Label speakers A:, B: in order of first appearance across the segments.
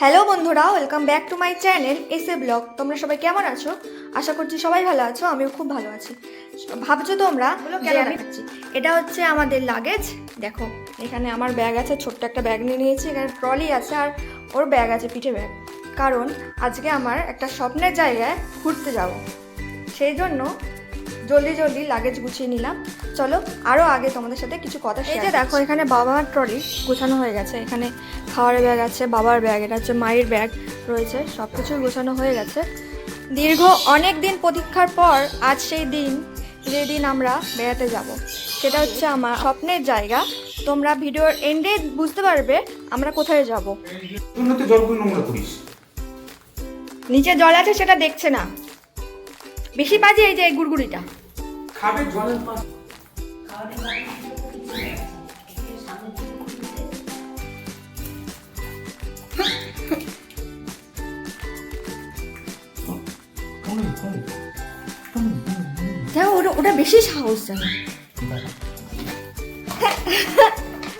A: Hello বন্ধুরা welcome back to my channel এসে blog. তোমরা সবাই কেমন আছো? আশা করছি সবাই ভালো আছো আমিও খুব ভালো আছি। ভাবছ তোমরা এটা হচ্ছে আমাদের লাগেজ দেখো এখানে আমার ব্যাগ আছে ছোট্ট একটা ব্যাগ নিয়ে নিয়েছি এখানে ট্রলি আছে আর ওর ব্যাগ আছে পিঠে ব্যাগ কারণ আজকে আমার একটা স্বপ্নের জায়গায় ঘুরতে যাব। সেই জন্য জলদি জলদি লাগেজ গুছিয়ে নিলাম। চলো আরও আগে তোমাদের সাথে কিছু কথা এই যে দেখো এখানে বাবার ট্রলি গোছানো হয়ে গেছে। এখানে খাওয়ার ব্যাগ আছে বাবার ব্যাগ এটা হচ্ছে মায়ের ব্যাগ রয়েছে সব কিছুই গোছানো হয়ে গেছে। দীর্ঘ অনেক দিন প্রতীক্ষার পর আজ সেই দিন যেদিন আমরা বেড়াতে যাব সেটা হচ্ছে আমার স্বপ্নের জায়গা। তোমরা ভিডিওর এন্ডে বুঝতে পারবে আমরা কোথায় যাব। নিচে জল আছে সেটা দেখছে না। বেশি বাজে এই যে এই গুড়গুড়িটা।
B: খাবে জলের পাশ
A: দেখো, ওটা ওটা বেশি সাহস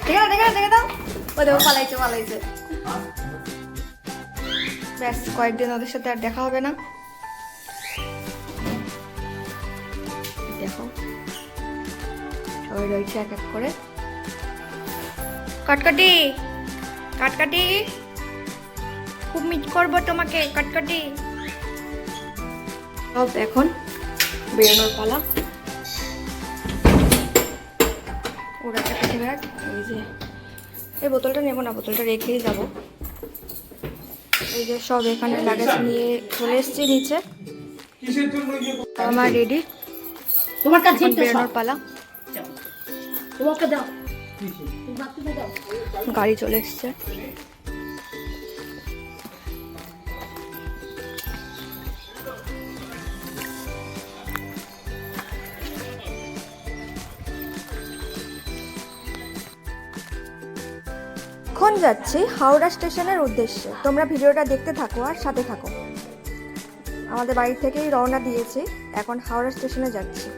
A: দেখে দেখে দাও দেখে দাও ও দেখো পালাইছে। ব্যাস, কয়েকদিন ওদের সাথে আর দেখা হবে না। সবাই রয়েছে এক এক করে। কাটকাটি কাটকাটি। খুব মিট করব তোমাকে কাটকাটি। সব এখন বেরোনোর পালা। ওরা কাছে ব্যাগ এই যে। এই বোতলটা নেব না বোতলটা রেখেই যাব। এই যে সব এখানে লাগেজ নিয়ে চলে এসেছি নিচে। আমার রেডি
C: তোমার কাছে
A: বেরোনোর পালা।
C: তোমাকে দাও দাও
A: গাড়ি চলে এসছে। এখন যাচ্ছি হাওড়া স্টেশনের উদ্দেশ্যে। তোমরা ভিডিওটা দেখতে থাকো আর সাথে থাকো। আমাদের বাড়ি থেকেই রওনা দিয়েছি। এখন হাওড়া স্টেশনে যাচ্ছি।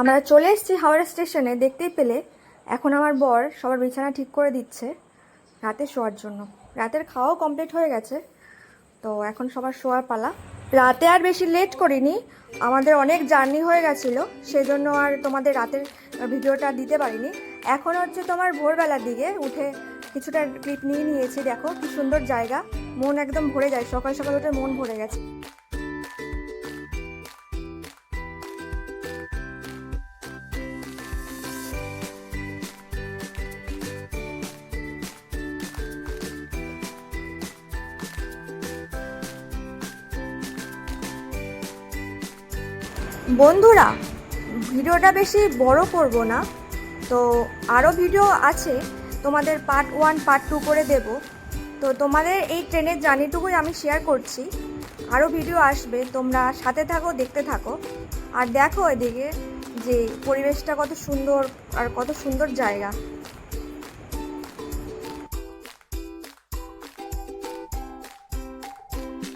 A: আমরা চলে এসেছি হাওড়া স্টেশনে, দেখতেই পেলে এখন আমার বর সবার বিছানা ঠিক করে দিচ্ছে রাতে শোয়ার জন্য। রাতের খাওয়াও কমপ্লিট হয়ে গেছে, তো এখন সবার শোয়ার পালা। রাতে আর বেশি লেট করিনি, আমাদের অনেক জার্নি হয়ে গেছিল, সেজন্য আর তোমাদের রাতের ভিডিওটা দিতে পারিনি। এখন হচ্ছে তোমার ভোরবেলার দিকে উঠে কিছুটা ক্লিপ নিয়ে নিয়েছি, দেখো কি সুন্দর জায়গা, মন একদম ভরে যায়, সকাল সকাল উঠে মন ভরে গেছে। বন্ধুরা, ভিডিওটা বেশি বড় করব না। তো আরও ভিডিও আছে, তোমাদের পার্ট ওয়ান পার্ট টু করে দেব। তো তোমাদের এই ট্রেনের জার্নিটুকুই আমি শেয়ার করছি। আরও ভিডিও আসবে, তোমরা সাথে থাকো, দেখতে থাকো। আর দেখো এদিকে যে পরিবেশটা কত সুন্দর আর কত সুন্দর জায়গা।